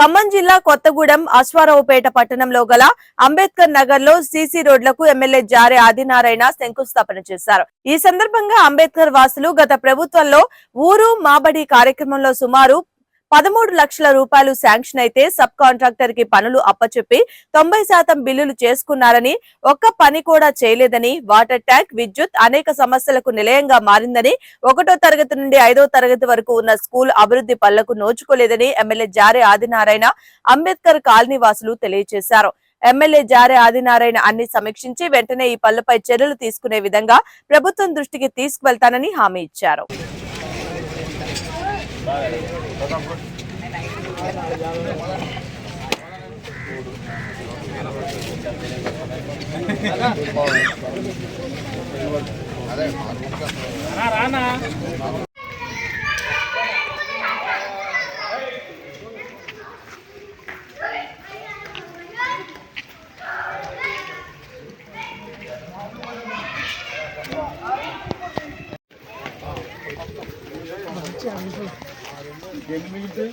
ఖమ్మం జిల్లా కొత్తగూడెం అశ్వారావుపేట పట్టణంలో గల అంబేద్కర్ నగర్లో సీసీ రోడ్లకు ఎమ్మెల్యే జారే ఆదినారాయణ శంకుస్థాపన చేశారు. ఈ సందర్భంగా అంబేద్కర్ వాసులు గత ప్రభుత్వంలో ఊరు మాబడి కార్యక్రమంలో సుమారు పదమూడు లక్షల రూపాయలు శాంక్షన్ అయితే సబ్ కాంట్రాక్టర్కి పనులు అప్పచెప్పి తొంభై శాతం బిల్లులు చేసుకున్నారని ఒక్క పని కూడా చేయలేదని వాటర్ ట్యాంక్ విద్యుత్ అనేక సమస్యలకు నిలయంగా మారిందని ఒకటో తరగతి నుండి ఐదో తరగతి వరకు ఉన్న స్కూల్ అభివృద్ధి పనులకు నోచుకోలేదని ఎమ్మెల్యే జారే ఆదినారాయణ అంబేద్కర్ కాలనీ వాసులు తెలియజేశారు. ఎమ్మెల్యే జారే ఆదినారాయణ అన్ని సమీక్షించి వెంటనే ఈ పనులపై చర్యలు తీసుకునే విధంగా ప్రభుత్వం దృష్టికి తీసుకువెళ్తానని హామీ ఇచ్చారు. రానా Thank you. এমনিতে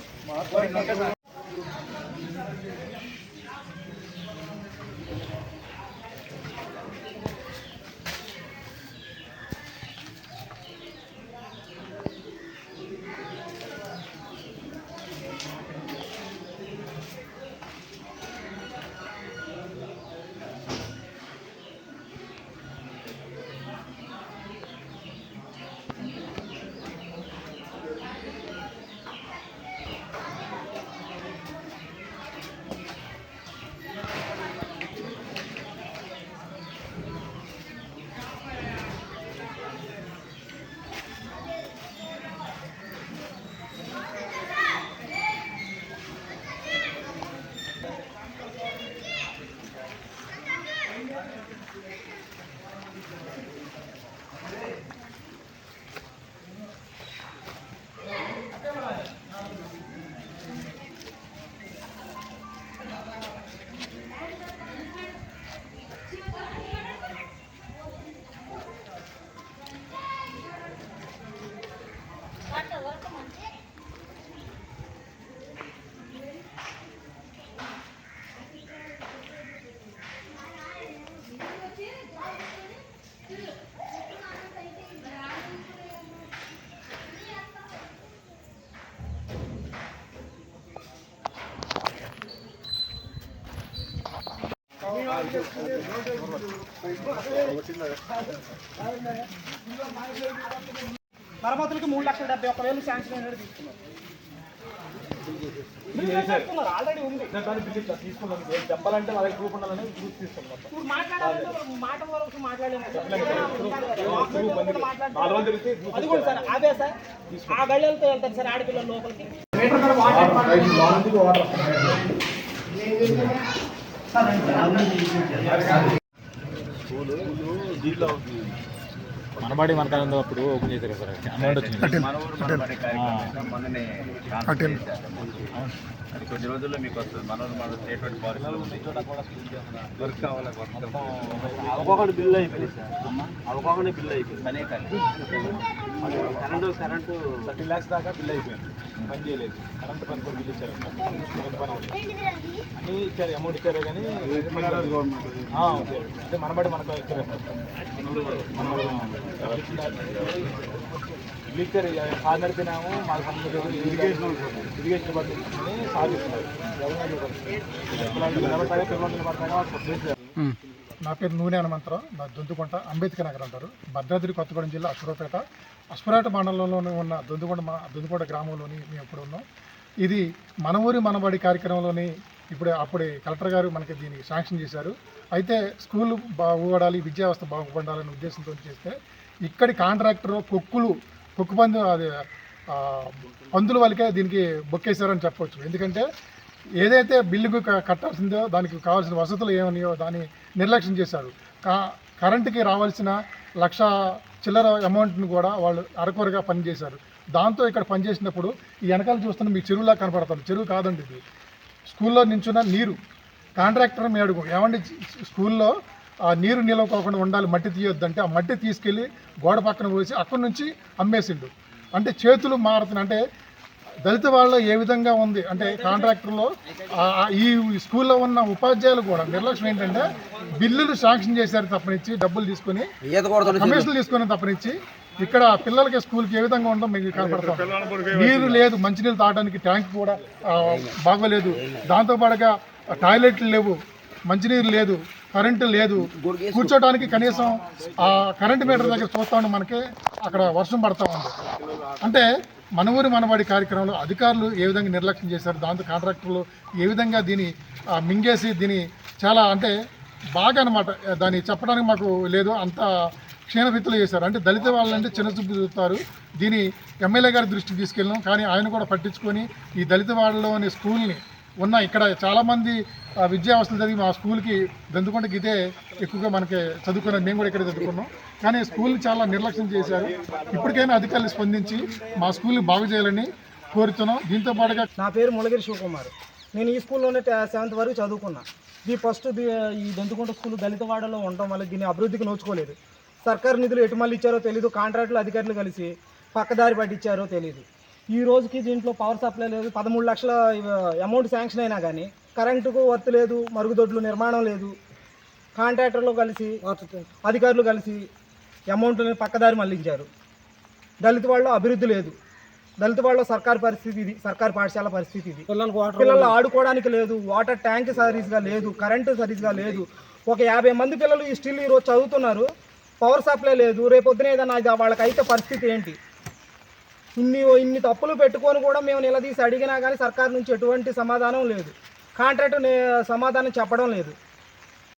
మరమ్మతులకి మూడు లక్షల డెబ్బై ఒక్క వేలు శాంక్షన్ అయినట్టు తీసుకున్నారు. ఆల్రెడీ ఉంది. తీసుకున్నాం చెప్పాలంటే వాళ్ళకి ప్రూఫ్ ఉండాలని ప్రూఫ్ తీసుకున్నాం. ఇప్పుడు మాట్లాడాలంటే మాట వరకు మాట్లాడలేము. అది కూడా సార్ అదే సార్. ఆ గళ్ళతో వెళ్తారు సార్ ఆడపిల్లల లోపలికి. మనబడి మనకాలంలో అప్పుడు ఓపెన్ చేశారు సార్. అమౌంట్ వచ్చింది మొన్ననే. అది కొద్ది రోజుల్లో మీకు వస్తుంది. మన ఊరు మన స్టేట్మెంట్ వర్క్ కావాలి అవగాహన బిల్లు అయిపోయింది సార్. బిల్లు అయిపోయింది. పనే కానీ కరెంటు కరెంటు థర్టీ ల్యాక్స్ దాకా బిల్ అయిపోయింది. పని చేయలేదు. కరెంట్ పని కూడా బిల్ ఇచ్చారు కరెంట్ పని అవ్వలేదు. అన్నీ ఇచ్చారు అమౌంట్ ఇచ్చారు కానీ. అంటే మనబడి మనకు ఇచ్చారు. బిల్లు ఇచ్చారు సార్ నడిపినాము మాకు సంబంధించిన ఇరిగేషన్ ఇరిగేషన్ అని సార్ ఇస్తున్నారు నిలబడతాగా పిల్లలు నిలబడతాగా వాళ్ళు నా పేరు నూనె హనుమంతరావు. నా దొంతుకుంట అంబేద్కర్ నగర్ అంటారు. భద్రాద్రి కొత్తగూడెం జిల్లా అశ్వరపేట. అశ్వరాట మండలంలోనే ఉన్న దొందుకొండ మా దొంతుకొండ గ్రామంలోని మేము ఇప్పుడు ఉన్నాం. ఇది మన ఊరి మనబడి కార్యక్రమంలోని ఇప్పుడు అప్పుడే కలెక్టర్ గారు మనకి దీన్ని శాంక్షన్ చేశారు. అయితే స్కూల్ బాగుపడాలి విద్యా వ్యవస్థ బాగుపడాలనే ఉద్దేశంతో చేస్తే ఇక్కడి కాంట్రాక్టర్ కొక్కులు కొక్కు పందు అది పందుల వాళ్ళకే దీనికి బొక్కేశారని చెప్పవచ్చు ఎందుకంటే ఏదైతే బిల్లుకు కట్టాల్సిందో దానికి కావాల్సిన వసతులు ఏమన్నాయో దాన్ని నిర్లక్ష్యం చేశారు. కా కరెంటుకి రావాల్సిన లక్ష చిల్లర అమౌంట్ని కూడా వాళ్ళు అరకొరగా పనిచేశారు. దాంతో ఇక్కడ పనిచేసినప్పుడు ఈ వెనకాల చూస్తున్న మీకు చెరువులా కనపడతారు. చెరువు కాదండి ఇది. స్కూల్లో నించున్న నీరు. కాంట్రాక్టర్ మీ అడుగు ఏమండి స్కూల్లో ఆ నీరు నిలవకోకుండా ఉండాలి మట్టి తీయొద్దంటే ఆ మట్టి తీసుకెళ్ళి గోడ పక్కన పోసి అక్కడి నుంచి అమ్మేసిండు. అంటే చేతులు మారుతున్నాయి అంటే దళిత వాళ్ళలో ఏ విధంగా ఉంది? అంటే కాంట్రాక్టర్లో ఈ స్కూల్లో ఉన్న ఉపాధ్యాయులు కూడా నిర్లక్ష్యం ఏంటంటే బిల్లులు శాంక్షన్ చేశారు తప్పనిచ్చి డబ్బులు తీసుకొని కమిషన్లు తీసుకొని తప్పనిచ్చి ఇక్కడ పిల్లలకి స్కూల్కి ఏ విధంగా ఉందో మీకు కనపడతాం. నీరు లేదు మంచినీళ్ళు తాగడానికి ట్యాంక్ కూడా ఆ, బాగోలేదు. దాంతోపాటుగా టాయిలెట్లు లేవు మంచినీరు లేదు కరెంటు లేదు. కూర్చోడానికి కనీసం ఆ కరెంటు మీటర్ దగ్గర చూస్తా ఉంటే మనకి అక్కడ వర్షం పడతా ఉంది. అంటే మన ఊరి మనవాడి కార్యక్రమంలో అధికారులు ఏ విధంగా నిర్లక్ష్యం చేశారు? దాంతో కాంట్రాక్టర్లు ఏ విధంగా దీన్ని మింగేసి దీన్ని చాలా అంటే బాగా అనమాట దాన్ని చెప్పడానికి మాకు లేదు. అంత క్షీణరీతిలో చేశారు. అంటే దళిత వాళ్ళంటే చిన్న చూపు చూస్తారు. దీని ఎమ్మెల్యే గారి దృష్టికి తీసుకెళ్ళాం కానీ ఆయన కూడా పట్టించుకొని ఈ దళిత వాళ్ళలోని స్కూల్ని ఉన్న ఇక్కడ చాలామంది విద్యావస్థలు విద్యా చదివి మా స్కూల్కి దెందుకుంటే ఇదే ఎక్కువగా మనకి చదువుకున్నాం మేము కూడా ఇక్కడ చదువుకున్నాం. కానీ స్కూల్ని చాలా నిర్లక్ష్యం చేశారు. ఇప్పటికైనా అధికారులు స్పందించి మా స్కూల్ని బాగు చేయాలని కోరుతున్నాం. దీంతో పాటుగా నా పేరు ములగిరి శివకుమార్. నేను ఈ స్కూల్లోనే సెవెంత్ వరకు చదువుకున్నా. ఈ ఫస్ట్ ఈ దొంతుకుంట స్కూల్ దళితవాడలో ఉండడం వల్ల దీన్ని అభివృద్ధికి నోచుకోలేదు. సర్కారు నిధులు ఎటు మళ్ళీ ఇచ్చారో తెలియదు కాంట్రాక్టులు అధికారులు కలిసి పక్కదారి పట్టించారో తెలియదు ఈ రోజుకి దీంట్లో పవర్ సప్లై లేదు పదమూడు లక్షల అమౌంట్ శాంక్షన్ అయినా కానీ కరెంటుకు వర్త్ లేదు మరుగుదొడ్లు నిర్మాణం లేదు కాంట్రాక్టర్లు కలిసి అధికారులు కలిసి అమౌంట్ని పక్కదారి మళ్ళించారు. దళిత వాళ్ళు అభివృద్ధి లేదు. దళిత వాళ్ళ సర్కారు పరిస్థితి ఇది సర్కారు పాఠశాల పరిస్థితి ఇది. పిల్లలు ఆడుకోవడానికి లేదు వాటర్ ట్యాంక్ సరిగ్గా లేదు కరెంటు సరిగ్గా లేదు. ఒక యాభై మంది పిల్లలు ఈ స్టిల్ ఈరోజు చదువుతున్నారు. పవర్ సప్లై లేదు రేపొద్దున ఏదైనా వాళ్ళకైతే పరిస్థితి ఏంటి? ఇన్ని ఇన్ని తప్పులు పెట్టుకొని కూడా మేము నిలదీసి అడిగినా కానీ సర్కార్ నుంచి ఎటువంటి సమాధానం లేదు. కాంట్రాక్ట్ సమాధానం చెప్పడం లేదు.